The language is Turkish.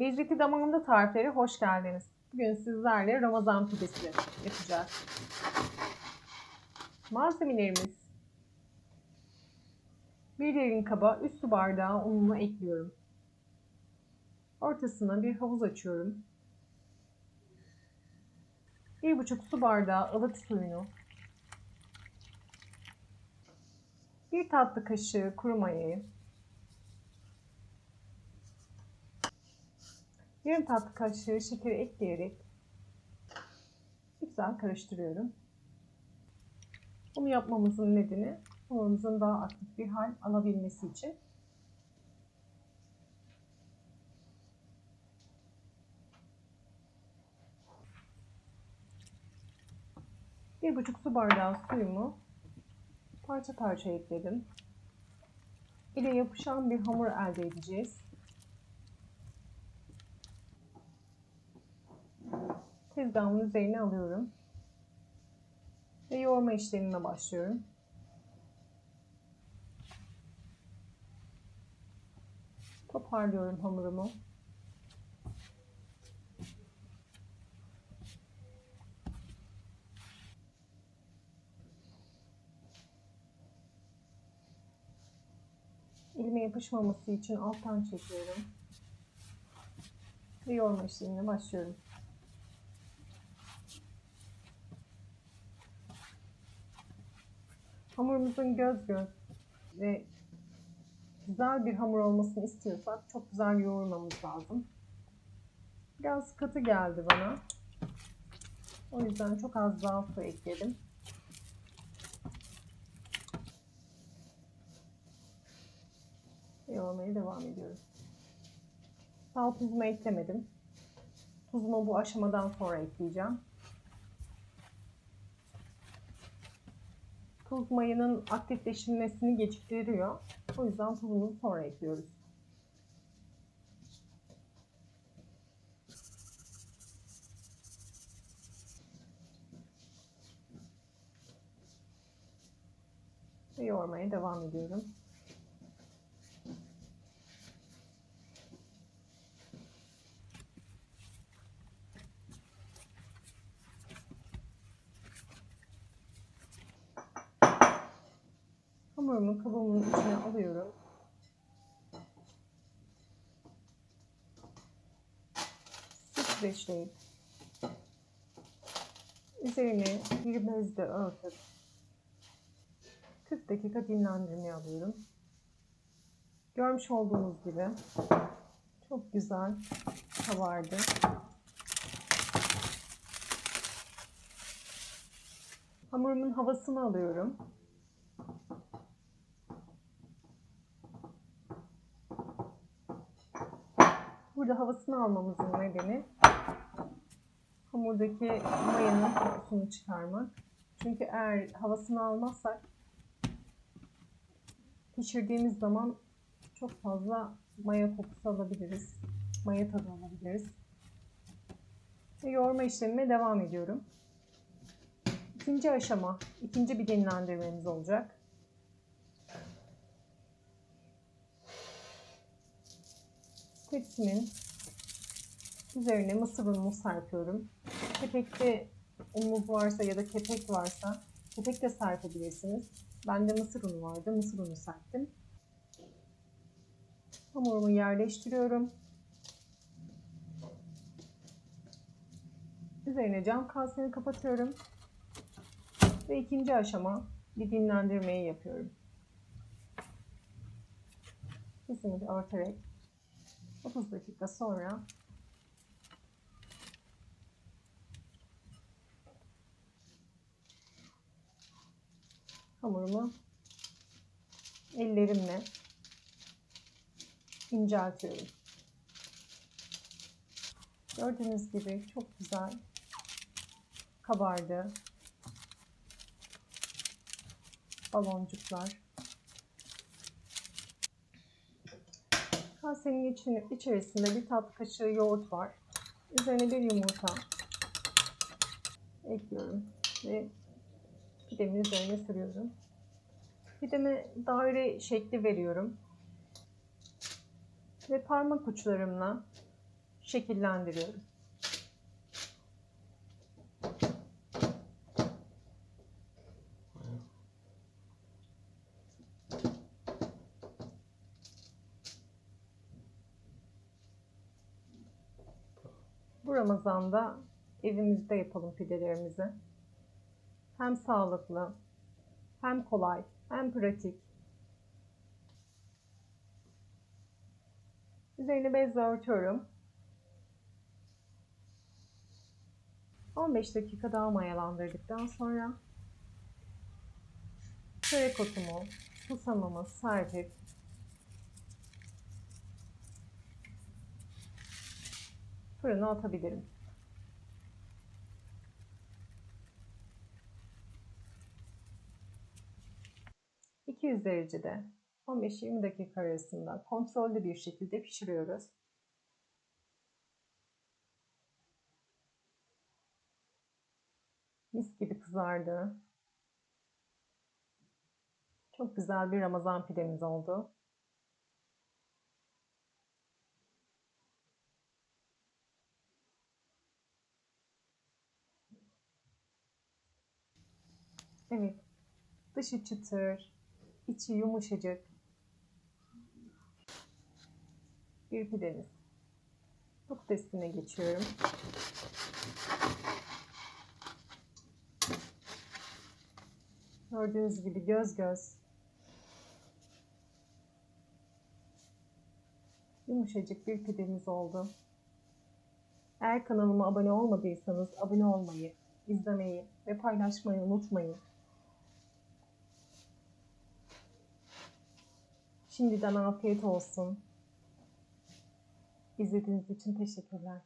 Lezzeti Damağında tarifleri hoş geldiniz. Bugün sizlerle Ramazan pidesi yapacağız. Malzemelerimiz bir derin kaba 3 su bardağı ununu ekliyorum. Ortasına bir havuz açıyorum. 1,5 su bardağı ılık suyunu, 1 tatlı kaşığı kuru mayayı, yarım tatlı kaşığı şekeri ekleyerek güzel karıştırıyorum. Bunu yapmamızın nedeni hamurumuzun daha aktif bir hal alabilmesi için. Bir buçuk su bardağı suyumu parça parça ekledim. İle yapışan bir hamur elde edeceğiz. Tezgahımın üzerine alıyorum. Ve yoğurma işlemine başlıyorum. Toparlıyorum hamurumu. Elime yapışmaması için alttan çekiyorum. Ve yoğurma işlemine başlıyorum. Hamurumuzun göz göz ve güzel bir hamur olmasını istiyorsak çok güzel yoğurmamız lazım. Biraz katı geldi bana. O yüzden çok az daha su ekledim. Yoğurmaya devam ediyorum. Sal tuzumu eklemedim. Tuzumu bu aşamadan sonra ekleyeceğim. Tuz mayının aktifleşmesini geciktiriyor. O yüzden tuzunu sonra ekliyoruz. Ve yoğurmaya devam ediyorum. Hamurumu kabımın içine alıyorum. Streçleyip üzerine bir bezle örtüp 40 dakika dinlendirmeye alıyorum. Görmüş olduğunuz gibi çok güzel kabardı. Hamurumun havasını alıyorum. Burada havasını almamızın nedeni hamurdaki mayanın kokusunu çıkarmak. Çünkü eğer havasını almazsak pişirdiğimiz zaman çok fazla maya kokusu alabiliriz. Maya tadı alabiliriz. Ve yoğurma işlemime devam ediyorum. İkinci aşama, ikinci bir dinlendirmemiz olacak. Tepsimin üzerine mısır unumu serpiyorum. Kepekte unumuz varsa ya da kepek varsa kepek de serpebilirsiniz. Bende mısır unu vardı. Mısır unu serptim. Hamurumu yerleştiriyorum. Üzerine cam kaseni kapatıyorum. Ve ikinci aşama bir dinlendirmeyi yapıyorum. Kesinlikle örterek 30 dakika sonra hamurumu ellerimle inceltiyorum. Gördüğünüz gibi çok güzel kabardı. Baloncuklar. Kasenin içine, içerisinde bir tatlı kaşığı yoğurt var. Üzerine bir yumurta ekliyorum ve pidemin üzerine sürüyorum. Pideme daire şekli veriyorum. Ve parmak uçlarımla şekillendiriyorum. Bu Ramazan'da evimizde yapalım pidelerimizi. Hem sağlıklı, hem kolay, hem pratik. Üzerini bezle örtüyorum. 15 dakika daha mayalandırdıktan sonra çörek otumu, susamımı serpip fırına atabilirim. 200 derecede 15-20 dakika arasında kontrollü bir şekilde pişiriyoruz. Mis gibi kızardı. Çok güzel bir Ramazan pidemiz oldu. Evet. Dışı çıtır, içi yumuşacık. Bir pidemiz. Patatesine geçiyorum. Gördüğünüz gibi göz göz. Yumuşacık bir pidemiz oldu. Eğer kanalıma abone olmadıysanız abone olmayı, izlemeyi ve paylaşmayı unutmayın. Şimdiden afiyet olsun. İzlediğiniz için teşekkürler.